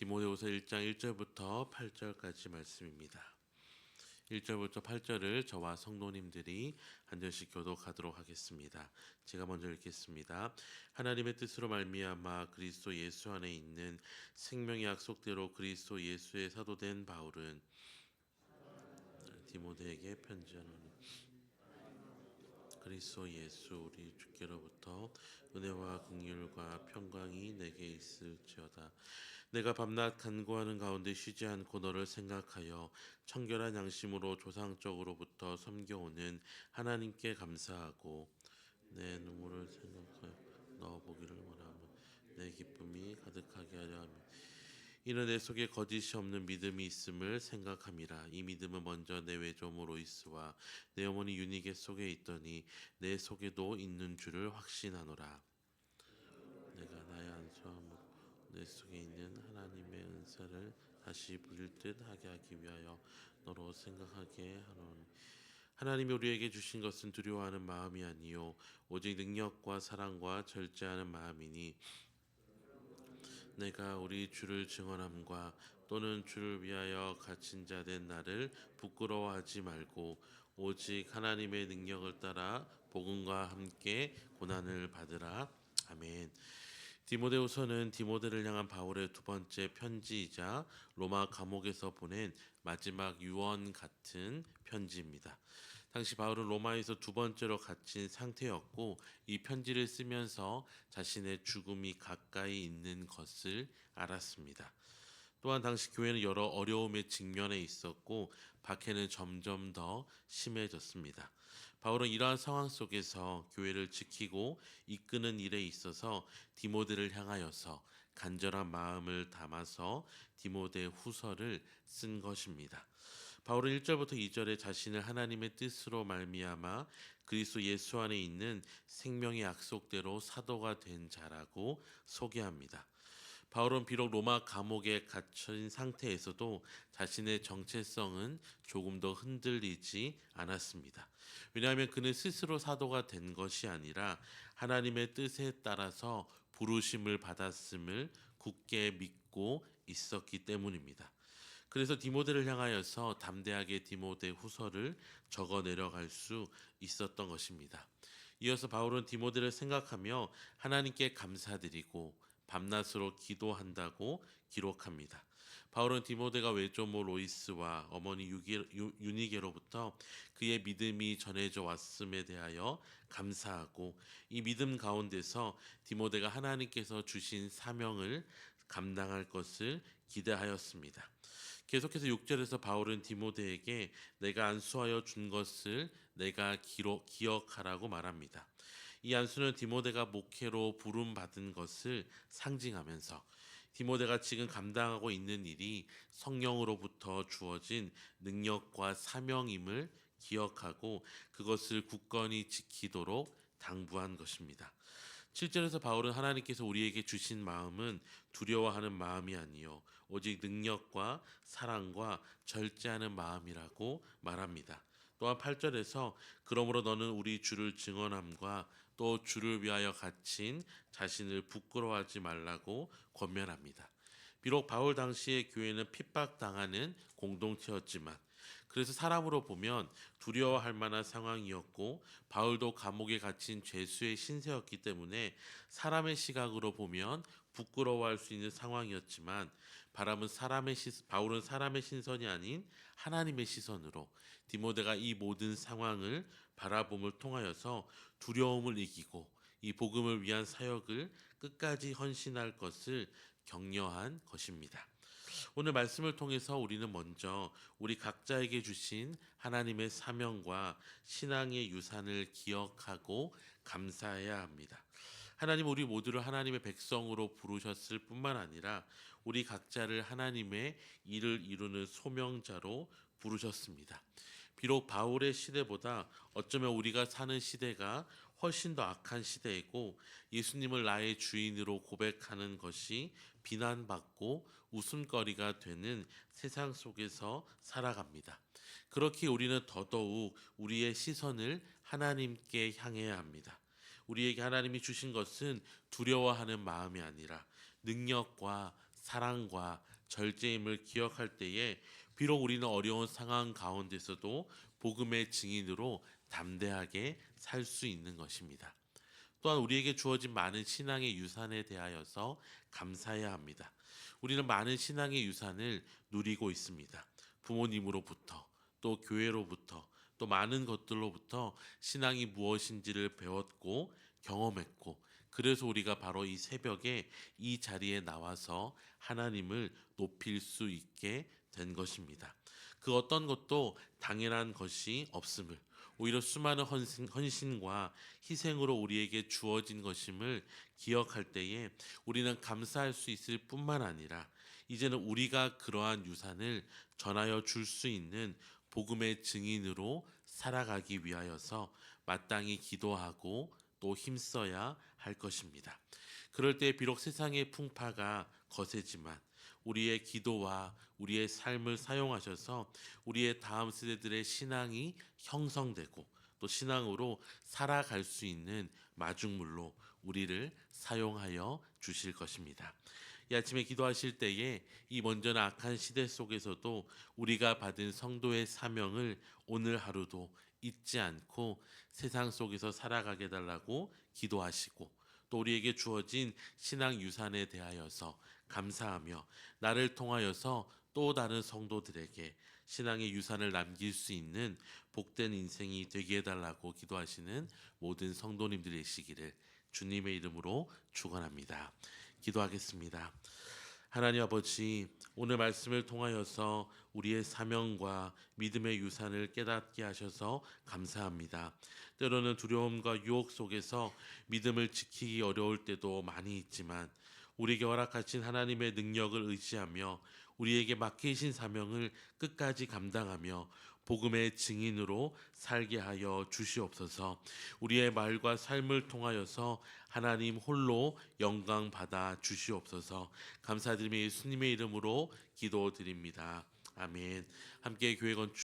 디모데후서 1장 1절부터 8절까지 말씀입니다. 1절부터 8절을 저와 성도님들이 한 절씩 교독하도록 하겠습니다. 제가 먼저 읽겠습니다. 하나님의 뜻으로 말미암아 그리스도 예수 안에 있는 생명의 약속대로 그리스도 예수의 사도된 바울은 디모데에게 편지하노니 그리스도 예수 우리 주께로부터 은혜와 긍휼과 평강이 내게 있을지어다. 내가 밤낮 간구하는 가운데 쉬지 않고 너를 생각하여 청결한 양심으로 조상적으로부터 섬겨오는 하나님께 감사하고 내 눈물을 생각하여 너 보기를 원하며 내 기쁨이 가득하게 하려 하며 이는 내 속에 거짓이 없는 믿음이 있음을 생각함이라. 이 믿음은 먼저 내 외조모 로이스와 내 어머니 유니게 속에 있더니 내 속에도 있는 줄을 확신하노라. 내가 나의 안수함으로 내 속에 있는 하나님의 은사를 다시 부릴 듯 하게 하기 위하여 너로 생각하게 하노니. 하나님이 우리에게 주신 것은 두려워하는 마음이 아니요 오직 능력과 사랑과 절제하는 마음이니 내가 우리 주를 증언함과 또는 주를 위하여 갇힌 자 된 나를 부끄러워하지 말고 오직 하나님의 능력을 따라 복음과 함께 고난을 받으라 아멘. 디모데후서는 디모데를 향한 바울의 두 번째 편지이자 로마 감옥에서 보낸 마지막 유언 같은 편지입니다. 당시 바울은 로마에서 두 번째로 갇힌 상태였고 이 편지를 쓰면서 자신의 죽음이 가까이 있는 것을 알았습니다. 또한 당시 교회는 여러 어려움에 직면해 있었고 박해는 점점 더 심해졌습니다. 바울은 이러한 상황 속에서 교회를 지키고 이끄는 일에 있어서 디모데를 향하여서 간절한 마음을 담아서 디모데 후서를 쓴 것입니다. 바울은 1절부터 2절에 자신을 하나님의 뜻으로 말미암아 그리스도 예수 안에 있는 생명의 약속대로 사도가 된 자라고 소개합니다. 바울은 비록 로마 감옥에 갇힌 상태에서도 자신의 정체성은 조금 더 흔들리지 않았습니다. 왜냐하면 그는 스스로 사도가 된 것이 아니라 하나님의 뜻에 따라서 부르심을 받았음을 굳게 믿고 있었기 때문입니다. 그래서 디모데를 향하여서 담대하게 디모데 후서를 적어 내려갈 수 있었던 것입니다. 이어서 바울은 디모데를 생각하며 하나님께 감사드리고 밤낮으로 기도한다고 기록합니다. 바울은 디모데가 외조모 로이스와 어머니 유니게로부터 그의 믿음이 전해져 왔음에 대하여 감사하고 이 믿음 가운데서 디모데가 하나님께서 주신 사명을 감당할 것을 기대하였습니다. 계속해서 6절에서 바울은 디모데에게 내가 안수하여 준 것을 내가 기록, 기억하라고 말합니다. 이 안수는 디모데가 목회로 부름 받은 것을 상징하면서 디모데가 지금 감당하고 있는 일이 성령으로부터 주어진 능력과 사명임을 기억하고 그것을 굳건히 지키도록 당부한 것입니다. 7절에서 바울은 하나님께서 우리에게 주신 마음은 두려워하는 마음이 아니요 오직 능력과 사랑과 절제하는 마음이라고 말합니다. 또한 8절에서 그러므로 너는 우리 주를 증언함과 또 주를 위하여 갇힌 자신을 부끄러워하지 말라고 권면합니다. 비록 바울 당시의 교회는 핍박당하는 공동체였지만 그래서 사람으로 보면 두려워할 만한 상황이었고 바울도 감옥에 갇힌 죄수의 신세였기 때문에 사람의 시각으로 보면 부끄러워할 수 있는 상황이었지만 바람은 사람의 시, 바울은 사람의 신선이 아닌 하나님의 시선으로 디모데가 이 모든 상황을 바라봄을 통하여서 두려움을 이기고 이 복음을 위한 사역을 끝까지 헌신할 것을 격려한 것입니다. 오늘 말씀을 통해서 우리는 먼저 우리 각자에게 주신 하나님의 사명과 신앙의 유산을 기억하고 감사해야 합니다. 하나님 우리 모두를 하나님의 백성으로 부르셨을 뿐만 아니라 우리 각자를 하나님의 일을 이루는 소명자로 부르셨습니다. 비록 바울의 시대보다 어쩌면 우리가 사는 시대가 훨씬 더 악한 시대이고 예수님을 나의 주인으로 고백하는 것이 비난받고 웃음거리가 되는 세상 속에서 살아갑니다. 그렇게 우리는 더더욱 우리의 시선을 하나님께 향해야 합니다. 우리에게 하나님이 주신 것은 두려워하는 마음이 아니라 능력과 사랑과 절제임을 기억할 때에 비록 우리는 어려운 상황 가운데서도 복음의 증인으로 담대하게 살 수 있는 것입니다. 또한 우리에게 주어진 많은 신앙의 유산에 대하여서 감사해야 합니다. 우리는 많은 신앙의 유산을 누리고 있습니다. 부모님으로부터 또 교회로부터 또 많은 것들로부터 신앙이 무엇인지를 배웠고 경험했고 그래서 우리가 바로 이 새벽에 이 자리에 나와서 하나님을 높일 수 있게 된 것입니다. 그 어떤 것도 당연한 것이 없음을 오히려 수많은 헌신, 헌신 과 희생으로 우리에게 주어진 것임을 기억할 때에 우리는 감사할 수 있을 뿐만 아니라 이제는 우리가 그러한 유산을 전하여 줄 수 있는 복음의 증인으로 살아가기 위하여서 마땅히 기도하고 또 힘써야 할 것입니다. 그럴 때 비록 세상의 풍파가 거세지만 우리의 기도와 우리의 삶을 사용하셔서 우리의 다음 세대들의 신앙이 형성되고 또 신앙으로 살아갈 수 있는 마중물로 우리를 사용하여 주실 것입니다. 이 아침에 기도하실 때에 이 먼저는 악한 시대 속에서도 우리가 받은 성도의 사명을 오늘 하루도 잊지 않고 세상 속에서 살아가게 달라고 기도하시고 또 우리에게 주어진 신앙 유산에 대하여서 감사하며 나를 통하여서 또 다른 성도들에게 신앙의 유산을 남길 수 있는 복된 인생이 되게 해달라고 기도하시는 모든 성도님들이시기를 주님의 이름으로 축원합니다. 기도하겠습니다. 하나님 아버지 오늘 말씀을 통하여서 우리의 사명과 믿음의 유산을 깨닫게 하셔서 감사합니다. 때로는 두려움과 유혹 속에서 믿음을 지키기 어려울 때도 많이 있지만 우리에게 허락하신 하나님의 능력을 의지하며 우리에게 맡기신 사명을 끝까지 감당하며 복음의 증인으로 살게 하여 주시옵소서. 우리의 말과 삶을 통하여서 하나님 홀로 영광 받아 주시옵소서. 감사드리며 예수님의 이름으로 기도드립니다. 아멘. 함께 교회 건축